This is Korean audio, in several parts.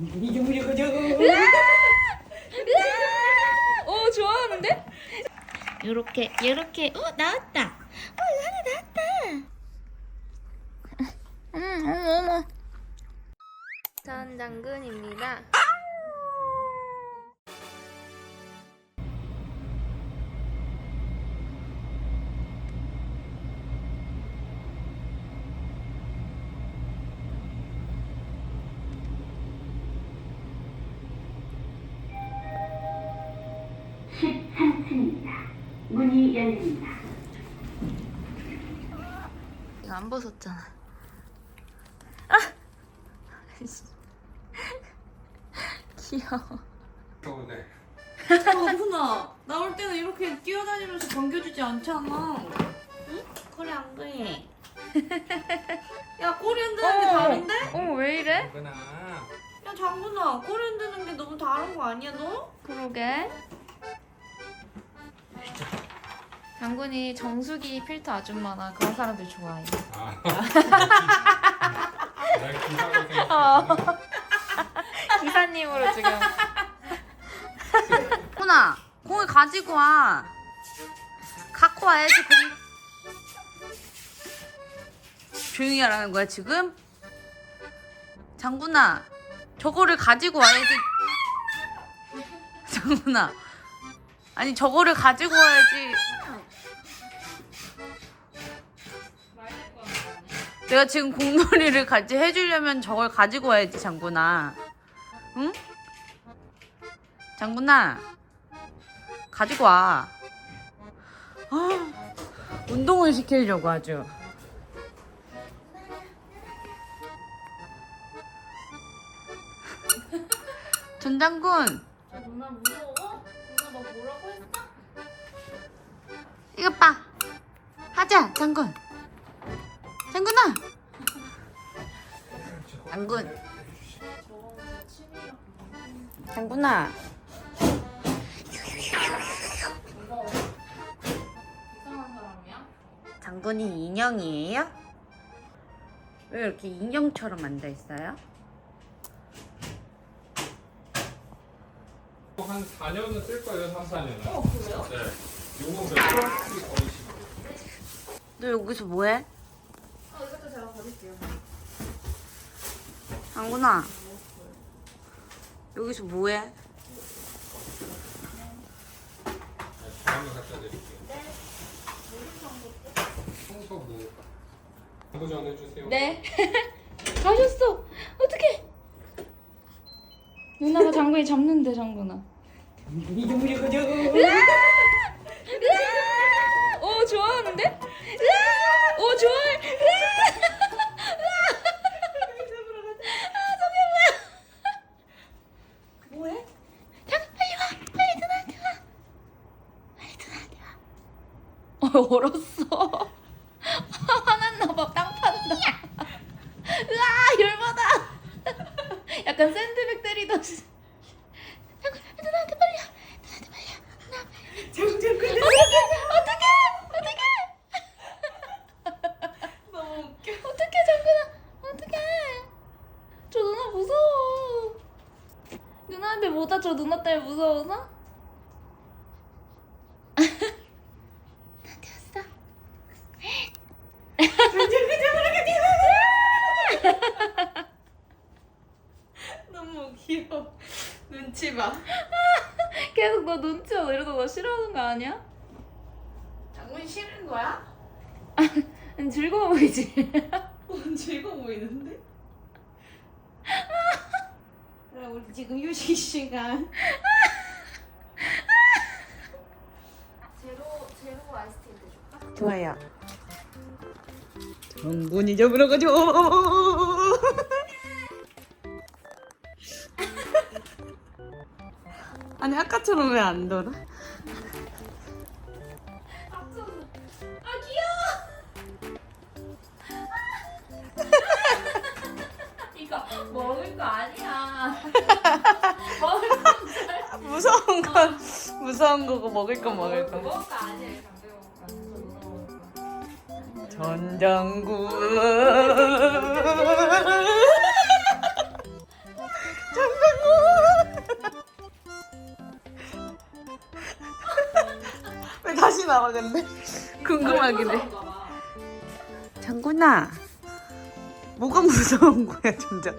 이게 무려 그저. 오 좋아하는데? 요렇게 요렇게 어 나왔다. 어 이거 하나 나왔다. 음 어머 어머. 전 장군입니다. 문이 열립니다. 이거 안 벗었잖아. 아! 귀여워. 서운해. 장군아, 나올 때는 이렇게 뛰어다니면서 반겨주지 않잖아. 그래 안 그래? 야, 꼬리 흔드는 게 다른데? 어머 왜 이래? 야, 장군아, 꼬리 흔드는 게 너무 다른 거 아니야, 너? 그러게. 장군이 정수기 필터 아줌마나 그런 사람들 좋아해. 아. 나 생겼어. 기사님으로 지금. 훈아 공을 가지고 와 갖고 와야지 공 조용히 하라는 거야 지금? 장군아 저거를 가지고 와야지 장군아 아니 저거를 가지고 와야지 내가 지금 공놀이를 같이 해주려면 저걸 가지고 와야지 장군아 응? 장군아 가지고 와. 아, 운동을 시키려고 아주. 전 장군, 누나 무서워? 누나 너 뭐라고 했어? 이것 봐. 하자, 장군. 장군아. 장군. 장군아. 장군이 인형이에요? 왜 이렇게 인형처럼 앉아 있어요? 한 4년은 쓸 거예요, 3, 4년은. 어, 그래요? 네. 요건 몇 프로씩 버리시고. 너 여기서 뭐해? 어 이것도 제가 버릴게요. 장군아. 여기서 뭐해? 네, 다음에 갖다 드릴게요. 네. 청소 뭐. 광고 전 해주세요. 네. 가셨어. 어떡해. 누나가 장군이 잡는데 장군아. 무려 그저. 오 좋아하는데? 으아! 오 좋아해. 으아! 뭐해? 어 얼었어. 화났나 봐 땅 판다. 으아 열받아. 약간 샌드백 때리듯이. 누나한테 빨리. 와. 누나한테 빨리. 와. 누나 장군. 어떡해 어떡해 너무 웃겨. 어떡해 장군아 어떡해. 저 누나 무서워. 누나한테 못 다쳐 누나 때문에 무서워서? 나한테 왔어. 너무 귀여워. 눈치 봐. 계속 너 눈치 봐 이러다 너 싫어하는 거 아니야? 장군이 싫은 거야? 아니, 즐거워 보이지? 어, 즐거워 보이는데? 그럼 우리 지금 휴식 시간. 제로 제로 아이스티인데 줄까? 좋아요. 장군이 잡으러 가죠. 아까처럼 왜안 돌아? 아 귀여워. 이거 먹을 거 아니야. 무서운 건 무서운 거고 먹을 건 먹을 거. 먹을 거 아니야. 전장군. 장군. 나가겠네. 궁금하긴 해. 장군아, 뭐가 무서운 거야, 점점?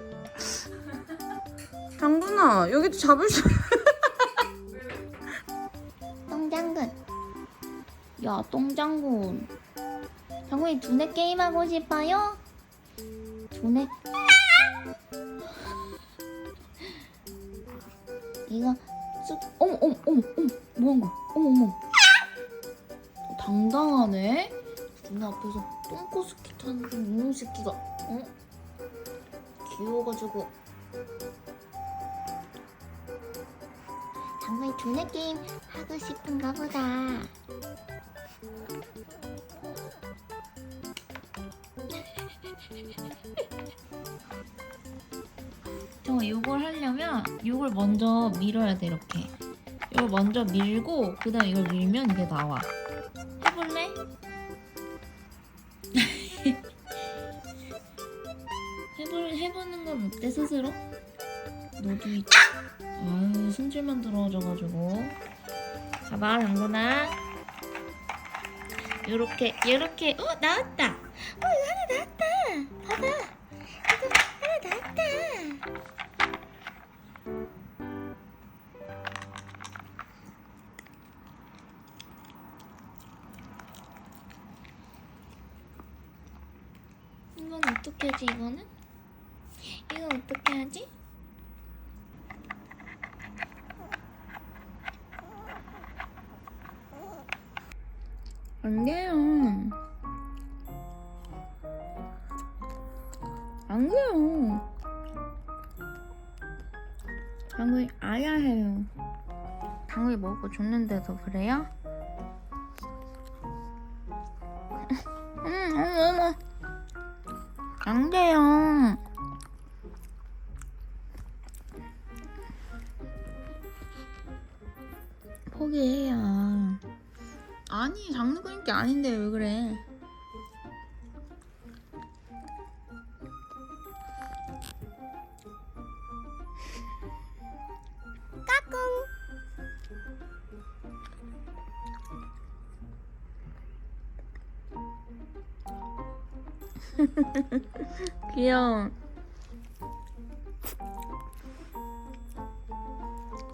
장군아, 여기도 잡을 수. 똥장군. 야, 똥장군. 장군이 두뇌 게임 하고 싶어요? 두뇌. 이거 쑥. 어머, 어머, 어머, 어머, 뭐한 거야? 어머, 어머. 어, 당당하네. 누나 앞에서 똥꼬스키 타는 그 이놈 새끼가. 어? 귀여워가지고. 장군이 두뇌 게임 하고 싶은가 보다. 저 이걸 하려면 이걸 먼저 밀어야 돼 이렇게. 이걸 먼저 밀고 그 다음 이걸 밀면 이게 나와. 해볼래? 해볼 해보는 건 어때 스스로? 너도 이 아유 손질만 들어져가지고. 봐봐 당근아 요렇게 요렇게. 어 나왔다. 어 이거 하나 나왔다. 봐봐. 이거 하나 나왔다 어떻게 하지 이거는? 이건 어떻게 하지? 안 돼요. 안 돼요. 당근이 아야 해요. 당근이 먹고 줬는데도 그래요? 안 돼요. 포기해요. 아니 장르 그린 게 아닌데 왜 그래 귀여워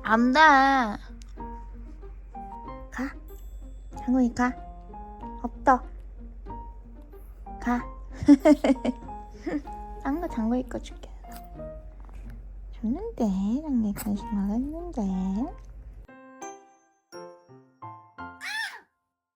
안 돼 가 장군이 가. 없다. 가. 딴 거 장군이 거 줄게. 줬는데, 장군이 안 했는데.